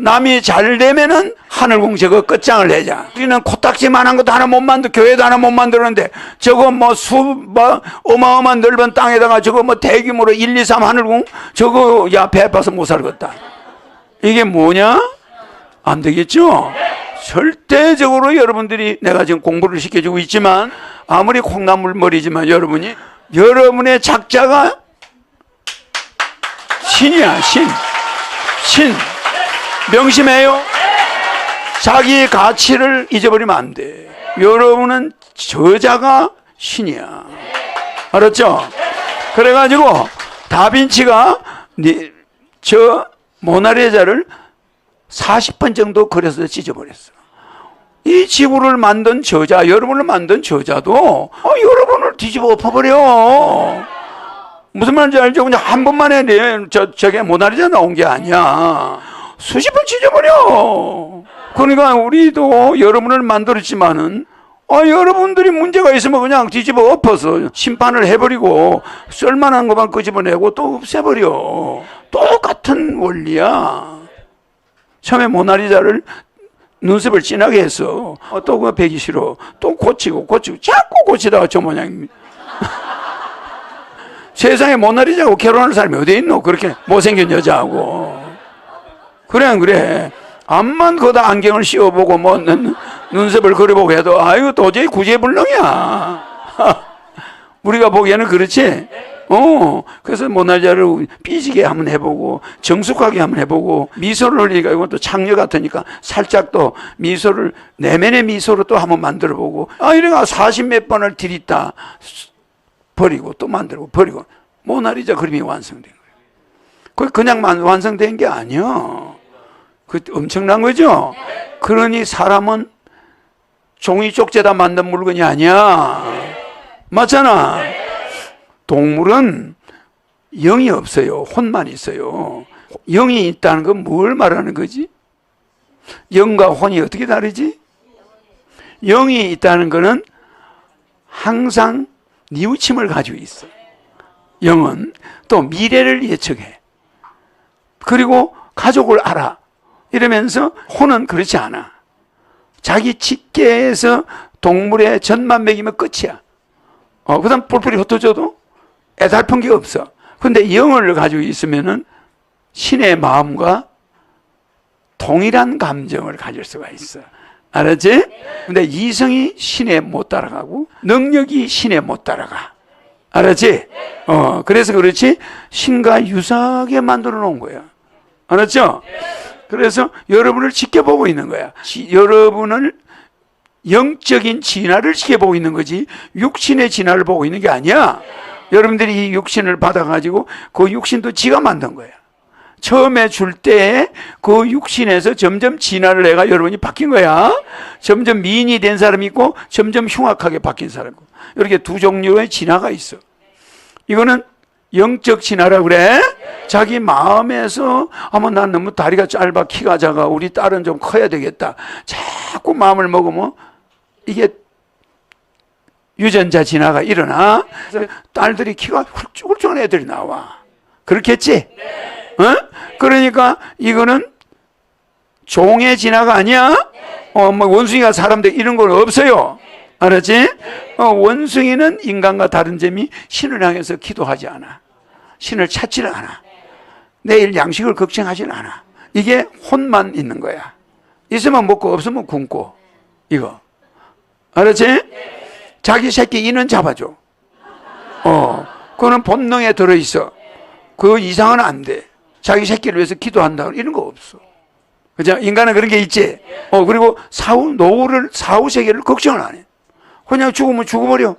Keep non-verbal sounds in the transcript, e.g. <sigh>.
남이 잘 되면은 하늘궁 저거 끝장을 내자. 우리는 코딱지만한 것도 하나 못 만들, 교회도 하나 못 만들었는데 저거 뭐 수, 뭐 어마어마한 넓은 땅에다가 저거 뭐 대규모로 1, 2, 3 하늘궁 저거 야배 아파서 못 살겠다. 이게 뭐냐? 안 되겠죠? 절대적으로 여러분들이 내가 지금 공부를 시켜주고 있지만 아무리 콩나물 머리지만 여러분이 여러분의 작자가 신이야, 신. 신. 명심해요. 자기 가치를 잊어버리면 안 돼. 여러분은 저자가 신이야. 알았죠? 그래가지고 다빈치가 네, 저 모나리자를 40번 정도 그려서 찢어버렸어. 이 지구를 만든 저자, 여러분을 만든 저자도 어, 여러분을 뒤집어 엎어버려. 무슨 말인지 알죠? 그냥 한 번만에 내, 저, 저게 모나리자 나온 게 아니야. 수십 번 찢어버려. 그러니까 우리도 여러분을 만들었지만은, 아, 여러분들이 문제가 있으면 그냥 뒤집어 엎어서 심판을 해버리고, 쓸만한 것만 끄집어내고 또 없애버려. 똑같은 원리야. 처음에 모나리자를 눈썹을 진하게 해서, 어, 또 그거 배기 싫어. 또 고치고, 고치고, 자꾸 고치다가 저 모양입니다. <laughs> 세상에 모나리자하고 결혼할 사람이 어디 있노? 그렇게 못생긴 여자하고. 그래, 안 그래. 암만 거다 안경을 씌워보고 뭐 눈, 눈썹을 그려보고 해도 아유 도저히 구제불능이야. <laughs> 우리가 보기에는 그렇지. 어, 그래서 모나리자를 삐지게 한번 해보고 정숙하게 한번 해보고 미소를 흘리니까 이건 또 창녀 같으니까 살짝 또 미소를 내면의 미소로 또 한번 만들어보고 아 이래가 40몇 번을 들이다 버리고 또 만들고 버리고 모나리자 그림이 완성된 거예요. 그 그냥 만- 완성된 게 아니야. 그 엄청난 거죠. 그러니 사람은 종이 쪽제다 만든 물건이 아니야. 맞잖아. 동물은 영이 없어요. 혼만 있어요. 영이 있다는 건 뭘 말하는 거지? 영과 혼이 어떻게 다르지? 영이 있다는 것은 항상 뉘우침을 가지고 있어. 영은 또 미래를 예측해. 그리고 가족을 알아. 이러면서 혼은 그렇지 않아. 자기 직계에서 동물의 젖만 먹이면 끝이야. 어, 그 다음 뿔뿔이 흩어져도 애달픈 게 없어. 근데 영을 가지고 있으면은 신의 마음과 동일한 감정을 가질 수가 있어. 알았지? 근데 이성이 신에 못 따라가고 능력이 신에 못 따라가. 알았지? 어, 그래서 그렇지 신과 유사하게 만들어 놓은 거야. 알았죠? 그래서 여러분을 지켜보고 있는 거야. 지- 여러분을 영적인 진화를 지켜보고 있는 거지 육신의 진화를 보고 있는 게 아니야. 여러분들이 이 육신을 받아가지고 그 육신도 지가 만든 거야. 처음에 줄 때 그 육신에서 점점 진화를 해가 여러분이 바뀐 거야. 점점 미인이 된 사람이 있고 점점 흉악하게 바뀐 사람 이렇게 두 종류의 진화가 있어. 이거는 영적 진화라 그래. 자기 마음에서 아마 난 너무 다리가 짧아 키가 작아 우리 딸은 좀 커야 되겠다. 자꾸 마음을 먹으면 이게 유전자 진화가 일어나. 딸들이 키가 훌쩍훌쩍한 애들이 나와. 그렇겠지? 어? 그러니까 이거는 종의 진화가 아니야? 어, 뭐 원숭이가 사람들 이런 건 없어요. 알았지? 어, 원숭이는 인간과 다른 점이 신을 향해서 기도하지 않아. 신을 찾지를 않아. 내일 양식을 걱정하지는 않아. 이게 혼만 있는 거야. 있으면 먹고 없으면 굶고. 이거. 알았지? 자기 새끼 이는 잡아줘. 어, 그거는 본능에 들어있어. 그 이상은 안 돼. 자기 새끼를 위해서 기도한다. 이런 거 없어. 그죠? 인간은 그런 게 있지. 어, 그리고 사후, 노후를, 사후 세계를 걱정을 안 해. 그냥 죽으면 죽어버려.